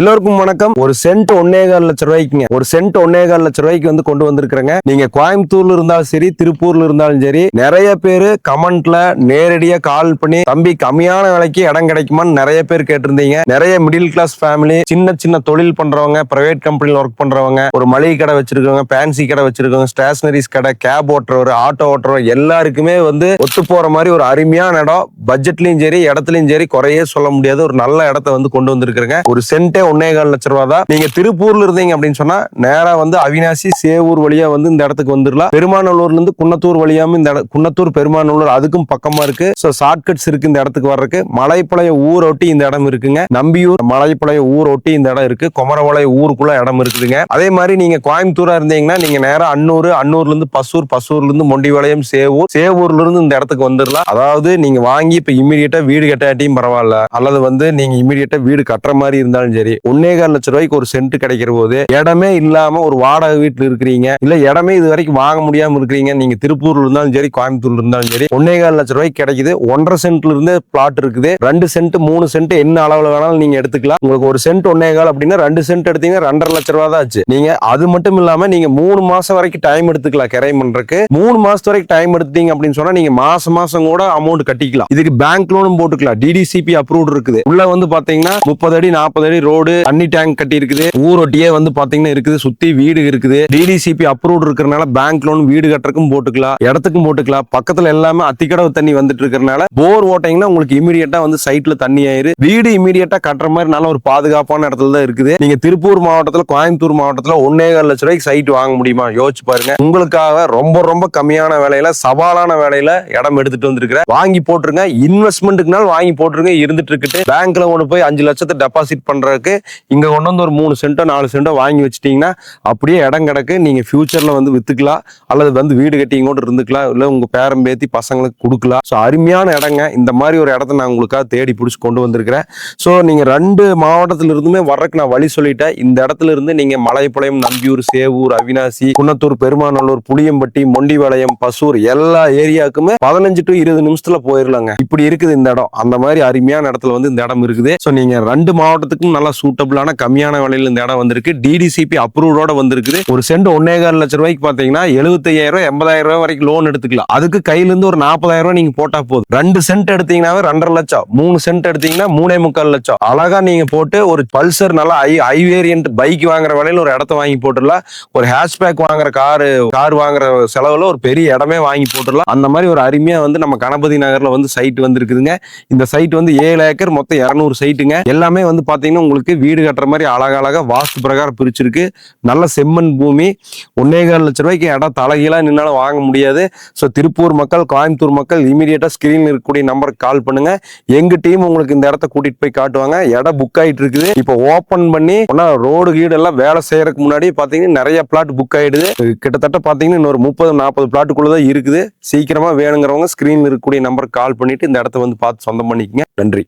எல்லோருக்கும் வணக்கம். ஒரு சென்ட் ஒன்னேகால் லட்ச ரூபாய்க்குங்க. ஒரு சென்ட் ஒன்னேகால் லட்ச ரூபாய்க்கு வந்து கொண்டு வந்திருக்கிறேங்க. நீங்க கோயம்புத்தூர்ல இருந்தாலும் சரி திருப்பூர்ல இருந்தாலும் சரி நிறைய பேர் கமெண்ட்ல நேரடியா கால் பண்ணி தம்பி கம்மியான விலைக்கு இடம் கிடைக்குமான்னு நிறைய பேர் கேட்டிருந்தீங்க. நிறைய மிடில் கிளாஸ் ஃபேமிலி சின்ன சின்ன தொழில் பண்றவங்க பிரைவேட் கம்பெனியில் ஒர்க் பண்றவங்க ஒரு மளிகை கடை வச்சிருக்கவங்க ஃபேன்சி கடை வச்சிருக்கவங்க ஸ்டேஷனரிஸ் கடை கேப் ஓட்டுறவர் ஆட்டோ ஓட்டுறவர் எல்லாருக்குமே வந்து ஒத்து போற மாதிரி ஒரு அருமையான இடம். பட்ஜெட்லயும் சரி இடத்துலயும் சரி குறையே சொல்ல முடியாத ஒரு நல்ல இடத்த வந்து கொண்டு வந்திருக்கிறேங்க. ஒரு சென்டே ஒன்னே கால் லட்ச ரூபா தான். நீங்க திருப்பூர்ல இருந்தீங்க அப்படின்னு சொன்னா நேரா வந்து அவினாசி சேவூர் வழியா வந்து இந்த இடத்துக்கு வந்துடலாம் பெருமாநல்லூர்ல இருந்து குன்னத்தூர் வழியாம இந்த குன்னத்தூர் பெருமாநல்லூர் அதுக்கும் பக்கமா இருக்கு. ஸோ ஷார்ட்கட்ஸ் இருக்கு இந்த இடத்துக்கு வர்றதுக்கு. மலைப்பழைய ஊர் ஒட்டி இந்த இடம் இருக்குங்க. நம்பியூர் மலைப்பழைய ஊர் ஒட்டி இந்த இடம் இருக்கு. குமரவளைய ஊருக்குள்ள இடம் இருக்குதுங்க. அதே மாதிரி நீங்க கோயம்புத்தூரா இருந்தீங்கன்னா நீங்க நேரா அன்னூர் அன்னூர்ல இருந்து பசூர் பசூர்ல இருந்து மொண்டிவளையம் சேவூர் சேவூர்ல இருந்து இந்த இடத்துக்கு வந்துடலாம் அதாவது நீங்க வாங்கி இப்ப இமீடியட்டா வீடு கட்டாட்டியும் பரவாயில்ல. அல்லது வந்து நீங்க இமீடியட்டா வீடு கட்டுற மாதிரி இருந்தாலும் சரி ஒன்னேகால் லட்சம் ரூபாய்க்கு ஒரு சென்ட் கிடைக்கிற போது இடமே இல்லாம ஒரு வாடகை வீட்டுல இருக்கிறீங்க. இல்ல இடமே இது வரைக்கும் வாங்க முடியாம இருக்கிறீங்க. நீங்க திருப்பூர்ல இருந்தாலும் சரி கோயம்புத்தூர்ல இருந்தாலும் சரி ஒன்னேகால் லட்ச ரூபாய்க்கு கிடைக்குது. ஒன்றரை சென்ட்ல இருந்து பிளாட் இருக்குது. ரெண்டு சென்ட் மூணு சென்ட் என்ன அளவுல வேணாலும் நீங்க எடுத்துக்கலாம். உங்களுக்கு ஒரு சென்ட் ஒன்னேகால் அப்படின்னா ரெண்டு சென்ட் எடுத்தீங்கன்னா ரெண்டரை லட்ச ரூபா தான் ஆச்சு. நீங்க அது மட்டும் இல்லாம நீங்க மூணு மாசம் வரைக்கும் டைம் எடுத்துக்கலாம் கிரை பண்றதுக்கு. மூணு மாசத்து வரைக்கும் டைம் எடுத்தீங்க அப்படின்னு சொன்னா நீங்க மாசம் மாசம் கூட அமௌண்ட் கட்டிக்கலாம். இதுக்கு பேங்க் லோனும் போட்டுக்கலாம். டிடிசிபி அப்ரூவ்ட் இருக்குது. உள்ள வந்து பாத்தீங்கன்னா முப்பது அடி நாற்பது அடி ரோடு தண்ணி டேங்க் கட்டி இருக்குது ஊரொட்டியே வந்து பாத்தீங்கன்னா இருக்குது. சுத்தி வீடு இருக்குது. டிடிசிபி அப்ரூவ்ட் இருக்கிறனால பேங்க் லோன் வீடு கட்டுறக்கும் போட்டுக்கலாம். இடத்துக்கும் போட்டுக்கலாம். பக்கத்துல எல்லாமே அத்திக்கடவு தண்ணி வந்துட்டு இருக்கிறனால போர் ஓட்டிங்கன்னா உங்களுக்கு இமீடியட்டா வந்து சைட்ல தண்ணி ஆயிரு வீடு இமீடியட்டா கட்டுற மாதிரி நல்ல ஒரு பாதுகாப்பான இடத்துல தான் இருக்குது. நீங்க திருப்பூர் மாவட்டத்துல கோயம்புத்தூர் மாவட்டத்துல ஒன்னேகால் லட்ச ரூபாய்க்கு சைட் வாங்க முடியுமா? யோசிச்சு பாருங்க. உங்களுக்காக ரொம்ப ரொம்ப கம்மியான வேலையில சவாலான வேலையில இடம் எடுத்துட்டு வந்திருக்கிற வாங்கி போட்டுருங்க. இன்வெஸ்ட்மெண்ட்டுக்குனால வாங்கி போட்டுருங்க. இருந்துட்டு இருக்குது. பேங்க்ல கொண்டு போய் அஞ்சு லட்சத்தை டெபாசிட் பண்றதுக்கு இங்க கொண்டு வந்து ஒரு மூணு சென்ட்டோ நாலு சென்ட்டோ வாங்கி வச்சிட்டீங்கன்னா அப்படியே இடம் கிடக்கு. நீங்க ஃப்யூச்சரில் வந்து வித்துக்கலாம். அல்லது வந்து வீடு கட்டிங்க கூட இருந்துக்கலாம். இல்ல உங்க பேரம் பேத்தி பசங்களுக்கு கொடுக்கலாம். ஸோ அருமையான இடங்க. இந்த மாதிரி ஒரு இடத்த நான் உங்களுக்காக தேடி பிடிச்சி கொண்டு வந்திருக்கிறேன். ஸோ நீங்க ரெண்டு மாவட்டத்துல இருந்துமே வர்றதுக்கு நான் வழி சொல்லிட்டேன். இந்த இடத்துல இருந்து நீங்க மலைப்பாளையம் நம்பியூர் சேவூர் அவினாசி குன்னத்தூர் பெருமாநல்லூர் புளியம்பட்டி மொண்டிவளையம் பசூர் எல்லா ஏரியாவுக்குமே பதினஞ்சு டு இருபது நிமிஷத்துல போயிடலாங்க இப்படி இருக்குது இந்த இடம். அந்த மாதிரி அருமையான இடத்துல வந்து இந்த இடம் இருக்குது. ஸோ நீங்க ரெண்டு மாவட்டத்துக்கும் நல்லா சூட்டபிளான கம்மியான விலையில இந்த இடம் வந்திருக்கு. டிடிசிபி அப்ரூவோட வந்திருக்குது. ஒரு சென்ட் ஒன்னேகால் லட்சம் ரூபாய்க்கு பாத்தீங்கன்னா எழுபத்தையாயிரம் ரூபாய் எண்பதாயிரம் ரூபாய் வரைக்கும் லோன் எடுத்துக்கலாம். அதுக்கு கையில இருந்து ஒரு நாற்பதாயிரம் ரூபாய் நீங்க போட்டா போதும். ரெண்டு சென்ட் எடுத்தீங்கன்னாவே ரெண்டரை லட்சம். மூணு சென்ட் எடுத்தீங்கன்னா மூணே முக்கால் லட்சம். அழகா நீங்க போட்டு ஒரு பல்சர் நல்லா ஐ ஐ வேரியன்ட் பைக் வாங்குற விலையில ஒரு இடத்த வாங்கி போட்டுடலாம். ஒரு ஹேஷ்பேக் வாங்குற காரு கார் வாங்குற செலவுல ஒரு பெரிய இடமே வாங்கி போட்டுடலாம். அந்த மாதிரி ஒரு அருமையா வந்து நம்ம கணபதி நகர்ல வந்து சைட் வந்து இருக்குதுங்க இந்த சைட் வந்து ஏழு ஏக்கர் மொத்தம் இரநூறு சைட்டுங்க எல்லாமே வந்து பாத்தீங்கன்னா உங்களுக்கு வீடு கட்டுற மாதிரி அழகழகா வாஸ்து பிரகாரம் பிரிச்சிருக்கு. நல்ல செம்மண் பூமி. ஒன்னேகால் லட்ச ரூபாய்க்கு இடம் தலைகீழாக நின்னாலும் வாங்க முடியாது. ஸோ திருப்பூர் மக்கள் கோயம்புத்தூர் மக்கள் இமீடியட்டா ஸ்கிரீன்ல இருக்கக்கூடிய நம்பருக்கு கால் பண்ணுங்க. எங்க டீம் உங்களுக்கு இந்த இடத்த கூட்டிட்டு போய் காட்டுவாங்க. இடம் புக் ஆயிட்டு இருக்குது. இப்போ ஓபன் பண்ணி ரோடு கீடு எல்லாம் வேலை செய்யறதுக்கு முன்னாடி பாத்தீங்கன்னா நிறைய பிளாட் புக் ஆயிடுது. கிட்டத்தட்ட பாத்தீங்கன்னா இன்னொரு முப்பது நாற்பது பிளாட்டுக்குள்ளதான் இருக்குது. சீக்கிரமா வேணுங்கிறவங்க ஸ்க்ரீனில் இருக்கக்கூடிய நம்பருக்கு கால் பண்ணிட்டு இந்த இடத்த வந்து பார்த்து சொந்தம் பண்ணிக்கங்க. நன்றி.